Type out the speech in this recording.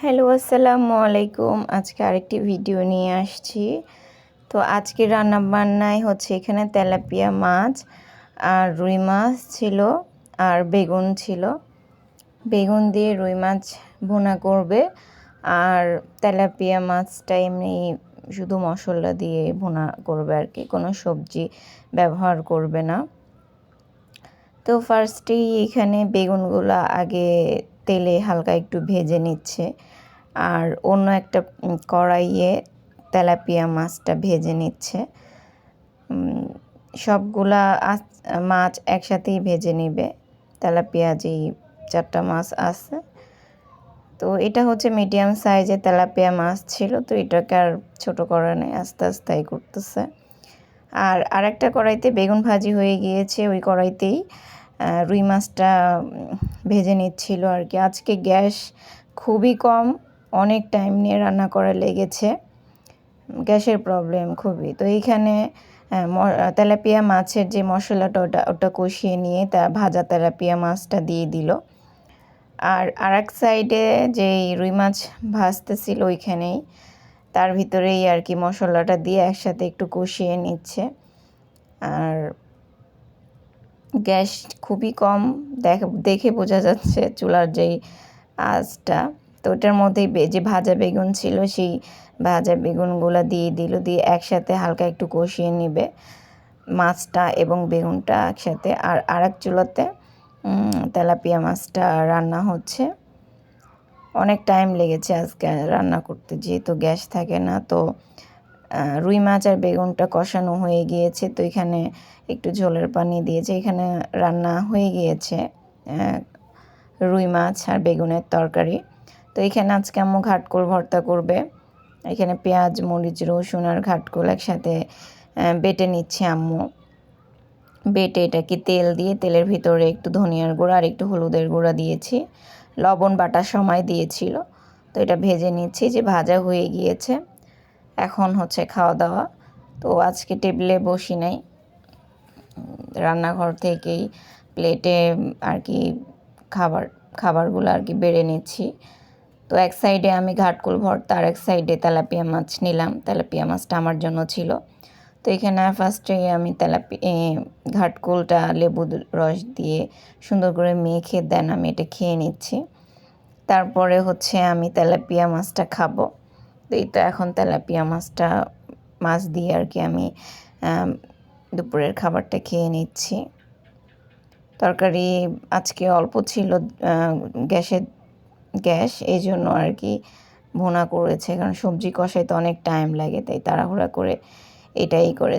Hello, আসসালামু আলাইকুম। আজকে আরেকটি ভিডিও নিয়ে আসছি। তো আজকে রান্না বান্নায় হচ্ছে এখানে তেলাপিয়া মাছ আর রুই মাছ ছিল আর বেগুন ছিল। বেগুন দিয়ে রুই মাছ ভুনা করবে আর তেলাপিয়া মাছটা এমনি শুধু মশলা দিয়ে ভুনা করবে আর কি, কোনো সবজি ব্যবহার করবে না। তো ফার্স্টেই এখানে বেগুনগুলো আগে তেলে হালকা একটু ভেজে নিচ্ছে। আর অন্য একটা কড়াইয়ে তেলাপিয়া মাছটা ভেজে নিচ্ছে। সবগুলা মাছ একসাথেই ভেজে নিবে। তেলাপিয়া যেই চারটা মাছ আছে। তো এটা হচ্ছে মিডিয়াম সাইজে তেলাপিয়া মাছ ছিল। তো এটাকে আর ছোটো করা নেই, আস্তে আস্তে করতেছে। আর আরেকটা কড়াইতে বেগুন ভাজি হয়ে গিয়েছে, ওই কড়াইতেই রুই মাছটা ভেজে নিচ্ছিল আর কি। আজকে গ্যাস খুবই কম, অনেক টাইম নিয়ে রান্না করা লেগেছে। গ্যাসের প্রবলেম খুবই। তো এইখানে তেলাপিয়া মাছের যে মশলাটা ওটা ওটা কষিয়ে নিয়ে তা ভাজা তেলাপিয়া মাছটা দিয়ে দিল। আর আর এক সাইডে যেই রুই মাছ ভাজতেছিল ওইখানেই, তার ভিতরেই আর কি মশলাটা দিয়ে একসাথে একটু কষিয়ে নিচ্ছে। আর গ্যাস খুবই কম দেখে বোঝা যাচ্ছে চুলার যেই আঁচটা। তো ওটার মধ্যেই যে ভাজা বেগুন ছিল সেই ভাজা বেগুনগুলো দিয়ে দিল, দিয়ে একসাথে হালকা একটু কষিয়ে নিবে মাছটা এবং বেগুনটা একসাথে। আর আরেক চুলাতে তেলাপিয়া মাছটা রান্না হচ্ছে। অনেক টাইম লেগেছে আজকে রান্না করতে, যেহেতু গ্যাস থাকে না, তো রুই মাছ আর বেগুনটা কষানো হয়ে গিয়েছে, তো এখানে একটু ঝোলের পানি দিয়েছে। এখানে রান্না হয়ে গিয়েছে রুই মাছ আর বেগুনের তরকারি। তো এখানে আজকে আম্মু ঘাটকোল ভর্তা করবে। এখানে পেঁয়াজ, মরিচ, রসুন আর ঘাটকোল একসাথে বেটে নিচ্ছে আম্মু। বেটে এটাকে তেল দিয়ে, তেলের ভিতরে একটু ধনিয়ার গুঁড়া আর একটু হলুদের গুঁড়া দিয়েছি। লবণ বাটার সময় দিয়েছিল, তো এটা ভেজে নিচ্ছি। যে ভাজা হয়ে গিয়েছে এখন হচ্ছে খাওয়া দাওয়া তো আজকে টেবিলে বসি নাই। রান্নাঘর থেকেই প্লেটে আর কি খাবার, খাবারগুলো আর কি বেড়ে নিচ্ছি। তো এক সাইডে আমি ঘাটকুল ভর্তা, আর এক সাইডে তেলাপিয়া মাছ নিলাম। তেলাপিয়া মাছটা আমার জন্য ছিল। তো এখানে ফার্স্টে আমি তেলাপি ঘাটকুলটা লেবু রস দিয়ে সুন্দর করে মেখে দেন, আমি এটা খেয়ে নিচ্ছি। তারপরে হচ্ছে আমি তেলাপিয়া মাছটা খাব। তো এই তো এখন তেলাপিয়া মাছটা, মাছ দিয়ে আর কি আমি দুপুরের খাবারটা খেয়ে নিচ্ছি। তরকারি আজকে অল্প ছিল গ্যাসের গ্যাস, এই জন্য আর কি ভোনা করেছে। কারণ সবজি কষাইতে অনেক টাইম লাগে, তাই তাড়াহুড়া করে এটাই করে